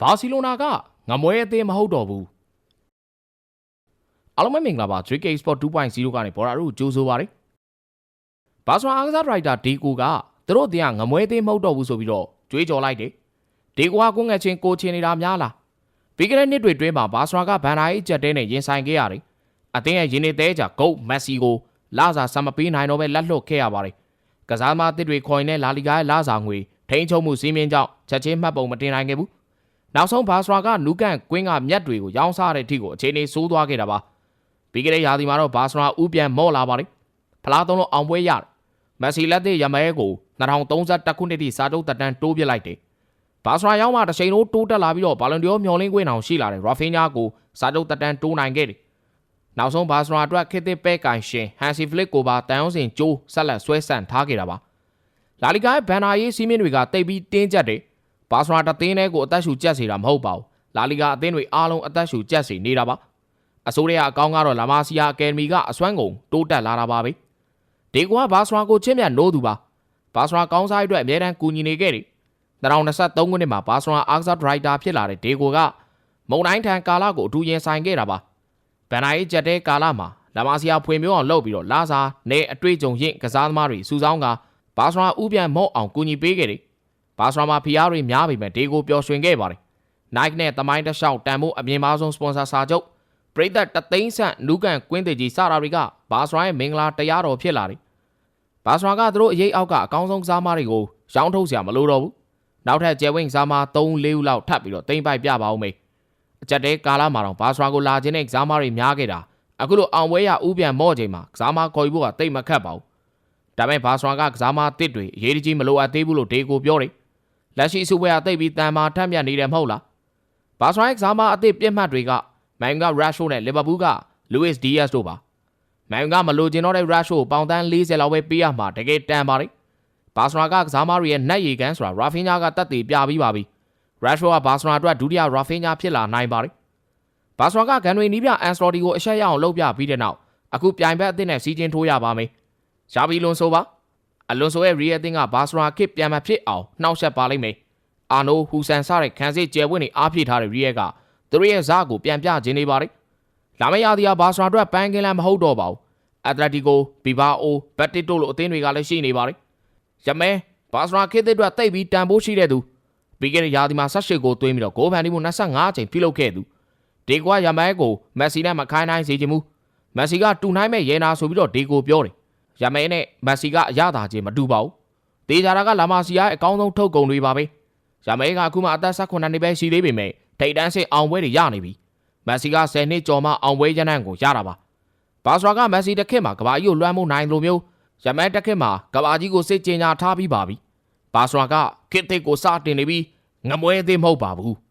ဘာစီလိုနာကငမွဲအသင်းမဟုတ်တော့ဘူးအားလုံးပဲမင်္ဂလာပါ JK Sport 2.0ကနေဘော်ရာတို့ကြိုးဆိုပါရစေဘာဆွာအားကစားဒရိုက်တာဒီကိုကသူတို့အတင်းကငမွဲအသင်းမဟုတ်တော့ဘူးဆိုပြီးတော့ကြွေးကြော်လိုက်တယ်ဒီကိုကကိုငှက်ချင်းကိုချင်းနေတာများလားပြီးကြတဲ့နှစ်တွေတွင်းမှာဘာဆွာကဘန်နာရေးကြက်တဲနဲ့ရင်ဆိုင်ခဲ့ရတယ်အသင်းရဲ့ရင်းနေသေးကြဂုတ်မက်ဆီကိုလာစာဆမ်မပေးနိုင်တော့ပဲလက်လွတ်ခဲ့ရပါတယ်ကစားသမားတစ်တွေခေါ်ရင်လည်းလာလီဂါရဲ့လာစာငွေထိန်းချုပ်မှုစီးမြင်ကြောင့်ချက်ချင်းမှတ်ပုံမတင်နိုင်ခဲ့ဘူး နောက်ဆုံးဘာစရာကနူးကန်ကွင်းကမြက်တွေကိုရောင်းစားတဲ့အထိကိုအခြေအနေဆိုးသွားခဲ့တာပါပြီးခဲ့တဲ့ရာသီမှာတော့ဘာစရာဥပြန်မော့လာပါတယ်ဖလားသုံးလို့အောင်ပွဲရတယ်မက်ဆီလက်သစ်ရမဲကို2031ခုနှစ်ထိစာချုပ်တက်တန်းတိုးပြစ်လိုက်တယ်ဘာစရာရောက်မှတစ်ချိန်လုံးတိုးတက်လာပြီးတော့ဘာလွန်ဒီယောမျောလင်းကွင်းအောင်ရှိလာတဲ့ရာဖီညာကိုစာချုပ်တက်တန်းတိုးနိုင်ခဲ့တယ်နောက်ဆုံးဘာစရာအတွက်ခေတ်သစ်ပဲကန်ရှင်ဟန်စီဖလစ်ကိုပါတန်အောင်စင်ကျိုးဆက်လက်ဆွဲဆန့်ထားခဲ့တာပါလာလီဂါရဲ့ဘန်နာရေးစီးမင်းတွေကတိတ်ပြီးတင်းကျပ်တယ် ဘာစရာတသင်းတဲ့ကိုအသက်ရှူကြက်စေတာမဟုတ်ပါဘူးလာလီဂါအသင်းတွေအားလုံးအသက်ရှူကြက်စေနေတာပါအစိုးရအကောင်းကတော့လာမာစီယာအကယ်ဒမီကအစွမ်းကုန်တိုးတက်လာတာပါပဲဒီကွာဘာစရာကိုချင်းမြတ်နိုးသူပါဘာစရာကောင်းစားအတွက်အမြဲတမ်းကူညီနေခဲ့တယ်2023ခုနှစ်မှာဘာစရာအာကစားဒရိုက်တာဖြစ်လာတဲ့ဒေကိုကမုံတိုင်းထံကာလာကိုအထူးရင်ဆိုင်ခဲ့တာပါဗန်နာရေးကြက်တဲ့ကာလာမှာလာမာစီယာဖွင့်မျိုးအောင်လုပ်ပြီးတော့လာစာနဲ့အတွေ့အကြုံရင့်ကစားသမားတွေစုဆောင်းကဘာစရာဥပြန်မော့အောင်ကူညီပေးခဲ့တယ် ဘာစရာမှာဖီယာတွေများပေမဲ့ဒေကိုပျော်ရွှင်ခဲ့ပါတယ်။ Nike နဲ့သမိုင်းတစ်လျှောက်တန်ဖို့အမြင့်မားဆုံးစပွန်ဆာစာချုပ်ပရိသတ်တသိန်းဆန့်နူးကန်ကွင်းတေကြီးစတာတွေကဘာစရာရဲ့မင်္ဂလာတရားတော်ဖြစ်လာတယ်။ဘာစရာကသူတို့အရေးအောက်ကအကောင်းဆုံးကစားမတွေကိုရောင်းထုတ်စရာမလိုတော့ဘူး။နောက်ထပ်ကျဲဝင်းကစားမ3-4ဦးလောက်ထပ်ပြီးတော့တိမ့်ပိုက်ပြပါဦးမေ။အကြက်တဲကာလာမှာတော့ဘာစရာကိုလာခြင်းနဲ့ကစားမတွေများခဲ့တာအခုလိုအောင်ပွဲရဥပြန်မော့ချိန်မှာကစားမခေါ်ယူဖို့ကတိတ်မခတ်ပါဘူး။ဒါပေမဲ့ဘာစရာကကစားမတစ်တွေအရေးတကြီးမလိုအပ်သေးဘူးလို့ဒေကိုပြောတယ်။ လက်ရှိစုပွဲအသိပ်ပြီးတန်မာထက်မြက်နေတယ်မဟုတ်လားဘာစရိုက်ကစားမအသစ်ပြစ်မှတ်တွေကမန်ယူကရက်ရှိုနဲ့လီဗာပူးကလူးစ်ဒီယက်စ်တို့ပါမန်ယူကမလိုချင်တော့တဲ့ရက်ရှိုကိုပေါင်တန်း40လောက်ပဲပေးရမှာတကယ်တန်ပါလေဘာစရာကကစားမတွေရဲ့နက်ရီကန်ဆိုတာရာဖင်းညာကတက်တည်ပြပြီးပါပြီရက်ရှိုကဘာစရာအတွက်ဒုတိယရာဖင်းညာဖြစ်လာနိုင်ပါလေဘာစရာကဂန်တွေနီးပြအန်စတော်ဒီကိုအဆက်ရအောင်လုပ်ပြပြီးတဲ့နောက်အခုပြိုင်ဘက်အသစ်နဲ့စီးချင်းထိုးရပါမယ်ရှာဘီလွန်ဆိုပါ အလွန်ဆိုရဲ့ရီယယ်တင်ကဘာစရာခစ်ပြန်မဖြစ်အောင်နှောက်ယှက်ပါလိမ့်မယ်။အာနိုဟူဆန်စတဲ့ခန်းစစ်ကျယ်ဝင့်နေအားဖြည့်ထားတဲ့ရီယယ်ကသူတို့ရဲ့ဇာကိုပြန်ပြခြင်းနေပါလေ။လာမရသည်ကဘာစရာအတွက်ပန်းကင်းလန်းမဟုတ်တော့ပါဘူး။အက်တလက်တီကိုဘီဘာအိုဘက်တစ်တို့လိုအသင်းတွေကလည်းရှိနေပါလေ။ရမဲဘာစရာခစ်တဲ့အတွက်တိတ်ပြီးတန်ဖိုးရှိတဲ့သူပြီးခဲ့တဲ့ရာသီမှာ18ကိုသွင်းပြီးတော့ဂိုးဖန်တီးမှု25ချိန်ပြုလုပ်ခဲ့သူဒီကွာရမဲကိုမက်ဆီနဲ့မခိုင်းနိုင်စေချင်ဘူးမက်ဆီကတူနိုင်မဲ့ရဲနာဆိုပြီးတော့ဒီကိုပြောတယ် ရမဲနဲ့မက်ဆီကအရသာချင်းမတူပါဘူး။တေချာတာကလာမာစီယာရဲ့အကောင်းဆုံးထုတ်ကုန်တွေပါပဲ။ရမဲကအခုမှအသက်18နှစ်ပဲရှိသေးပေမဲ့ထိတ်တန်းစစ်အောင်ပွဲတွေရနေပြီ။မက်ဆီက10နှစ်ကျော်မှအောင်ပွဲရနံ့ကိုရတာပါ။ဘာစရာကမက်ဆီတစ်ခေတ်မှာကဘာကြီးကိုလွှမ်းမိုးနိုင်လိုမျိုးရမဲတစ်ခေတ်မှာကဘာကြီးကိုစစ်ကျင်ညာထားပြီးပါပြီ။ဘာစရာကခေတ်သစ်ကိုစတင်နေပြီးငမွဲသေးမဟုတ်ပါဘူး။